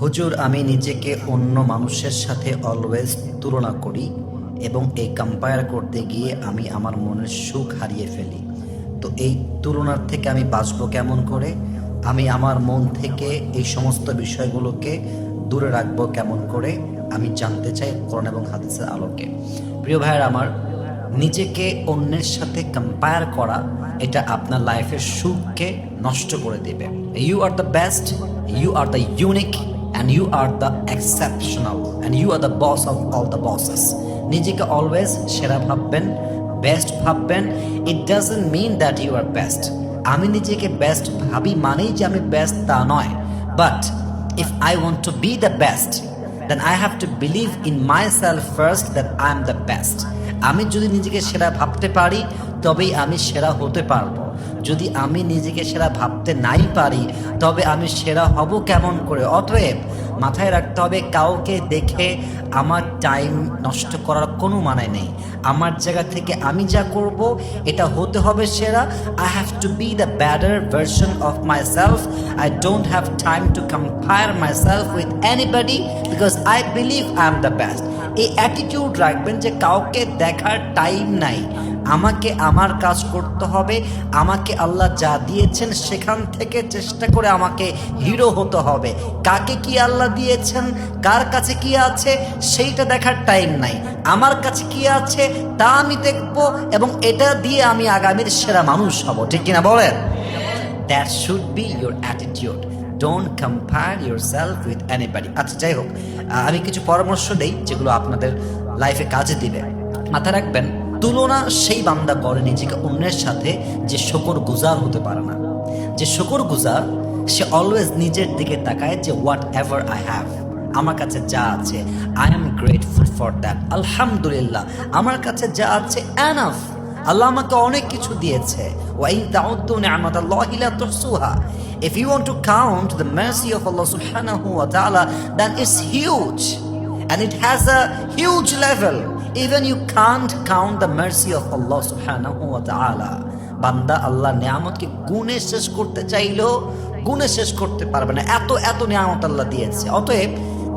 হুজুর, আমি নিজেকে অন্য মানুষের সাথে অলওয়েজ তুলনা করি এবং এই কম্পায়ার করতে গিয়ে আমি আমার মনের সুখ হারিয়ে ফেলি। তো এই তুলনার থেকে আমি বাঁচবো কেমন করে? আমি আমার মন থেকে এই সমস্ত বিষয়গুলোকে দূরে রাখব কেমন করে? আমি জানতে চাই কোরআন এবং হাদিসের আলোকে। প্রিয় ভাইয়ের আমার, নিজেকে অন্যের সাথে কম্পায়ার করা, এটা আপনার লাইফের সুখকে নষ্ট করে দেবে। You are the best you are the unique and you are the exceptional and you are the boss of all the bosses নিজেকে অলওয়েজ সেরা ভাববেন বেস্ট ভাববেন। It doesn't mean that you are best আমি নিজেকে best ভাবি মানেই যে আমি বেস্ট তা নয়। But if I want to be the best then I have to believe in myself first that I am the best আমি যদি নিজেকে সেরা ভাবতে পারি, তবেই আমি সেরা হতে পারব। যদি আমি নিজেকে সেরা ভাবতে নাই পারি, তবে আমি সেরা হব কেমন করে? অতএব মাথায় রাখতে হবে, কাউকে দেখে আমার টাইম নষ্ট করার কোনো মানে নেই। আমার জায়গা থেকে আমি যা করব, এটা হতে হবে সেরা। I have to be the badder version of myself I don't have time to compare myself with anybody because I believe I am the best এই অ্যাটিটিউড রাখবেন যে কাউকে দেখার টাইম নাই। আমাকে আমার কাজ করতে হবে, আমাকে আল্লাহ যা দিয়েছেন সেখান থেকে চেষ্টা করে আমাকে হিরো হতে হবে। কাকে কি আল্লাহ দিয়েছেন, কার কাছে কি আছে, সেইটা দেখার টাইম নাই। আমার কাছে কি আছে, তা আমি দেখব এবং এটা দিয়ে আমি আগামীর সেরা মানুষ হব। ঠিক কিনা বলেন? That should be your attitude don't compare yourself with anybody আচ্ছা যাই হোক আমি কিছু পরামর্শ দেই যেগুলো আপনাদের লাইফে কাজে দিবে। মাথা রাখবেন তুলনা সেই বান্দা করে নিজেকে অন্যের সাথে যে শকর গুজার হতে পারে না। যে শকর গুজার, সে অলওয়েজ নিজের দিকে তাকায় যে হোয়াট এভার আই হ্যাভ আমার কাছে যা আছে I am grateful for that আলহামদুলিল্লাহ, আমার কাছে যা আছে অ্যানাফ আল্লাহ আমাকে অনেক কিছু দিয়েছে। ওয়াইন তাউদ্দু নি'মাতাল্লাহি লা তুহসুহা। If you want to count the mercy of Allah subhanahu wa ta'ala, then it's huge, and it has a huge level even you can't count the mercy of Allah subhanahu wa ta'ala. বান্দা আল্লাহ নিয়ামতকে গুণে শেষ করতে চাইলেও গুণে শেষ করতে পারবে না। এত এত নিয়ামত আল্লাহ দিয়েছে। অতএব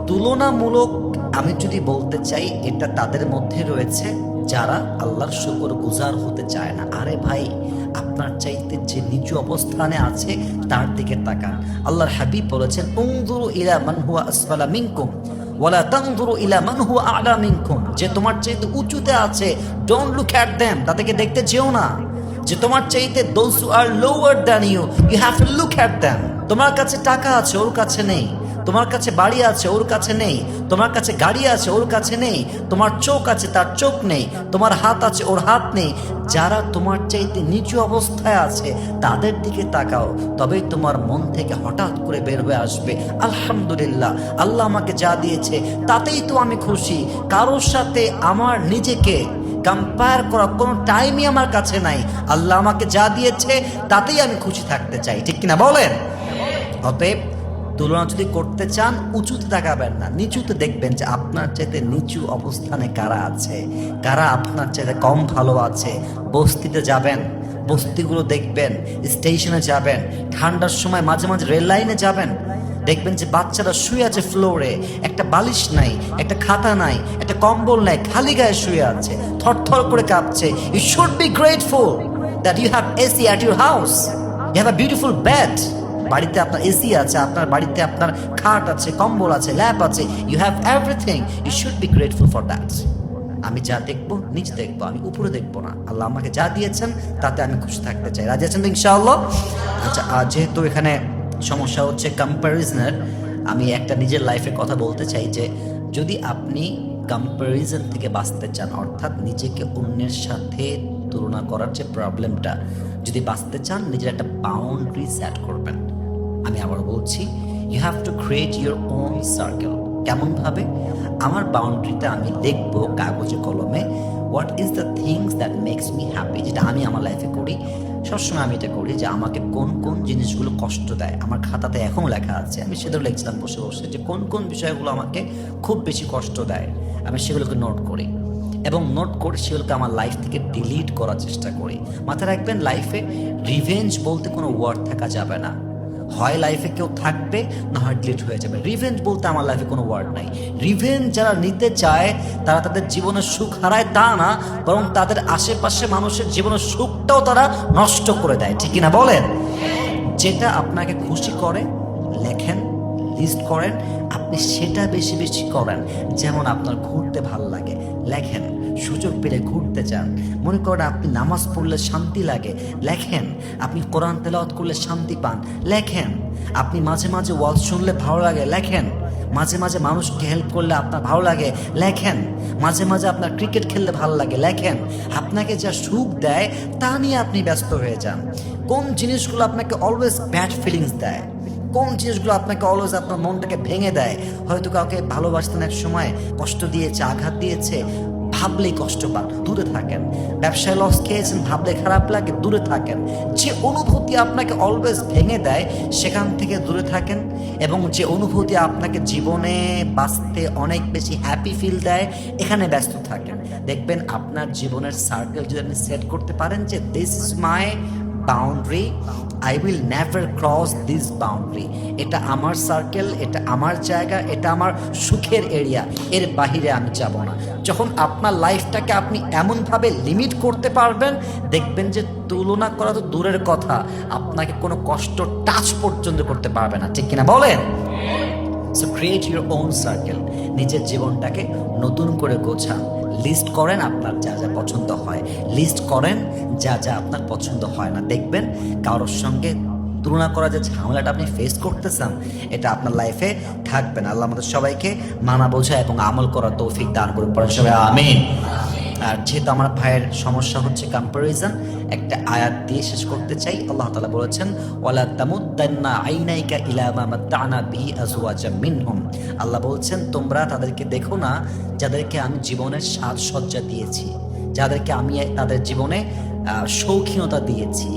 তুলনামূলক আমি যদি বলতে চাই, এটা তাদের মধ্যে রয়েছে যারা আল্লাহর শুকর গুজার হতে চায় না। আরে ভাই, আপনার চাইতে যে নিচু অবস্থানে আছে, তার দিকে তাকান। আল্লাহর হাবিব বলেছেন উংদুরু ইলা মান হুয়া আসফালা মিনকুম। ওয়ালা তানজুরু ইলা মান হুয়া আলা মিনকুম। যে তোমার চাইতে উঁচুতে আছে ডোন্ট লুক অ্যাট দেম তাদেরকে দেখতে যেও না। যে তোমার চাইতে those are lower than you you have to look at them তোমার কাছে টাকা আছে, ওর কাছে নেই। তোমার কাছে বাড়ি আছে, ওর কাছে নেই। তোমার কাছে গাড়ি আছে, ওর কাছে নেই। তোমার চোখ আছে, তার চোখ নেই। তোমার হাত আছে, ওর হাত নেই। যারা তোমার চাইতে নিচু অবস্থায় আছে, তাদের দিকে তাকাও। তবেই তোমার মন থেকে হঠাৎ করে বের হয়ে আসবে। আলহামদুলিল্লাহ, আল্লাহ আমাকে যা দিয়েছে, তাতেই তো আমি খুশি। কারোর সাথে আমার নিজেকে কম্পেয়ার করার কোনো টাইমই আমার কাছে নাই। আল্লাহ আমাকে যা দিয়েছে, তাতেই আমি খুশি থাকতে চাই। ঠিক কিনা বলেন? অতএব তুলনা যদি করতে চান, উঁচুতে তাকাবেন না। নিচুতে দেখবেন যে আপনার চাইতে নিচু অবস্থানে কারা আছে? কারা আপনার চাইতে কম ভালো আছে? বস্তিতে যাবেন, বস্তিগুলো দেখবেন, স্টেশনে যাবেন, ঠান্ডার সময় মাঝে মাঝে রেল লাইনে যাবেন। দেখবেন যে বাচ্চারা শুয়ে আছে ফ্লোরে, একটা বালিশ নাই, একটা খাতা নাই, একটা কম্বল নাই, খালি গায়ে শুয়ে আছে, থরথর করে কাঁপছে। You should be grateful that you have AC at your house you have a beautiful bed বাড়িতে আপনার এসি আছে, আপনার বাড়িতে আপনার খাট আছে, কম্বল আছে ল্যাপ আছে you have everything you should be grateful for that আমি যা দেখব নিচে দেখব, আমি উপরে দেখব না। আল্লাহ আমাকে যা দিয়েছেন, তাতে আমি খুশি থাকতে চাই। রাজি আছেন ইনশাআল্লাহ? আচ্ছা যেহেতু এখানে সমস্যা হচ্ছে কম্প্যারিজনের আমি একটা নিজের লাইফে কথা বলতে চাই যে, যদি আপনি কম্প্যারিজন থেকে বাঁচতে চান, অর্থাৎ নিজেকে অন্যের সাথে তুলনা করার যে প্রবলেমটা যদি বাঁচতে চান, নিজের একটা বাউন্ডারি সেট করবেন। আমি আবার বলছি you have to create your own circle কেমনভাবে আমার বাউন্ডারিতে আমি লিখব কাগজে, কলমে what is the things that makes me happy যেটা আমি আমার লাইফে করি। সবসময় আমি এটা করি যে আমাকে কোন কোন জিনিসগুলো কষ্ট দেয়। আমার খাতাতে এখনও লেখা আছে, আমি সেটাও লিখছিলাম বসে বসে যে কোন কোন বিষয়গুলো আমাকে খুব বেশি কষ্ট দেয়, আমি সেগুলোকে নোট করি। এবং নোট করে সেগুলোকে আমার লাইফ থেকে ডিলিট করার চেষ্টা করি। মাথায় রাখবেন লাইফে রিভেঞ্জ বলতে কোনো ওয়ার্ড থাকা যাবে না। হয় লাইফে কেউ থাকবে, না হয় ডিলিট হয়ে যাবে। রিভেঞ্জ বলতে আমার লাইফে কোনো ওয়ার্ড নাই। রিভেঞ্জ যারা নিতে চায়, তারা তাদের জীবনের সুখ হারায় তা না, বরং তাদের আশেপাশে মানুষের জীবনের সুখটাও তারা নষ্ট করে দেয়। ঠিক কিনা বলেন? যেটা আপনাকে খুশি করে, লেখেন লিস্ট করেন, আপনি সেটা বেশি বেশি করেন, যেমন আপনার ঘুরতে ভালো লাগে। লেখেন সুযোগ পেলে ঘুরতে যান। মনে করেন আপনি নামাজ পড়লে শান্তি লাগে। লেখেন, আপনি কোরআন তেলাওয়াত করলে শান্তি পান। লেখেন, আপনি মাঝে মাঝে ওয়াজ শুনলে ভালো লাগে। লেখেন, মাঝে মাঝে মানুষকে হেল্প করলে আপনার ভালো লাগে। লেখেন, মাঝে মাঝে আপনার ক্রিকেট খেললে ভালো লাগে। লেখেন, আপনাকে যা সুখ দেয় তা নিয়ে আপনি ব্যস্ত হয়ে যান। কোন জিনিসগুলো আপনাকে অলওয়েজ ব্যাড ফিলিংস দেয়? কোন জিনিসগুলো আপনাকে অলওয়েজ আপনার মনটাকে ভেঙে দেয়? হয়তো কাউকে ভালোবাসতেন এক সময়, কষ্ট দিয়েছে, আঘাত দিয়েছে ভাবলেই কষ্ট পান, দূরে থাকেন। ব্যবসায় লস খেয়েছেন, ভাবলে খারাপ লাগে, দূরে থাকেন। যে অনুভূতি আপনাকে অলওয়েজ ভেঙে দেয়, সেখান থেকে দূরে থাকেন এবং যে অনুভূতি আপনাকে জীবনে বাঁচতে অনেক বেশি হ্যাপি ফিল দেয়, এখানে ব্যস্ত থাকেন। দেখবেন আপনার জীবনের সার্কেল যদি আপনি সেট করতে পারেন যে this is my boundary I will never cross this boundary এটা আমার সার্কেল এটা আমার জায়গা, এটা আমার সুখের এরিয়া এর বাহিরে আমি যাব না। যখন আপনার লাইফটাকে আপনি এমনভাবে লিমিট করতে পারবেন, দেখবেন যে তুলনা করা তো দূরের কথা, আপনাকে কোনো কষ্ট টাচ পর্যন্ত করতে পারবে না। ঠিক কিনা বলেন? So create your own circle নিজের জীবনটাকে নতুন করে গোছান। লিস্ট করেন আপনার যা যা পছন্দ হয়। লিস্ট করেন যা যা আপনার পছন্দ হয় না। দেখবেন কারোর সঙ্গে তুলনা করা যে ঝামেলাটা আপনি ফেস করতেছেন, এটা আপনার লাইফে থাকবে না। আল্লাহ আমাদের সবাইকে মানা বোঝা এবং আমল করা তৌফিক দান করুন। পরে সবাই, আমিন। আর যেহেতু আমার ভাইয়ের সমস্যা হচ্ছে কম্পারিজন একটা আয়াত দিয়ে শেষ করতে চাই। আল্লাহ তালা বলেছেন, ওয়ালা তামুদ্দান্না আইনাইকা ইলামা মাত্তানা বিহি আজওয়াজা মিনহুম। আল্লাহ বলছেন, তোমরা তাদেরকে দেখো না, যাদেরকে আমি জীবনের সাজসজ্জা দিয়েছি। যাদেরকে আমি তাদের জীবনে শৌখিনতা দিয়েছি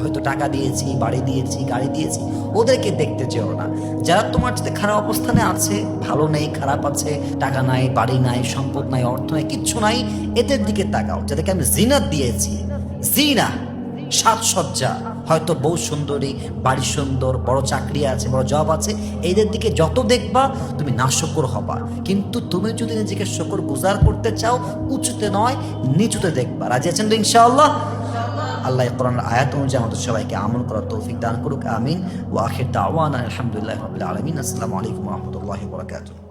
হয়তো টাকা দিয়েছি, বাড়ি দিয়েছি, গাড়ি দিয়েছি, ওদেরকে দেখতে চেও না। যারা তোমার সাথে খারাপ অবস্থানে আছে, ভালো নেই, খারাপ আছে, টাকা নাই, বাড়ি নাই, সম্পদ নাই, অর্থ নাই, কিচ্ছু নাই, এদের দিকে তাকাও। যাদেরকে আমি জিনাত দিয়েছি, জিনা, সাজসজ্জা হয়তো বউ সুন্দরী, বাড়ি সুন্দর, বড় চাকরি আছে, বড় জব আছে, এদের দিকে যত দেখবা তুমি নাশকর হবা। কিন্তু তুমি যদি নিজেকে শকর গুজার করতে চাও, উঁচুতে নয়, নিচুতে দেখবা। রাজি আছেন তো ইনশাআল্লাহ? আল্লাহ কোরআন আয়াত অনুযায়ী আমাদের সবাইকে আমল করার তৌফিক দান করুক, আমিন। ও দাওয়ান আলহামদুলিল্লাহ আলমিন। আসসালামু আলাইকুম রহমতুল্লাহ বরকাতুহ।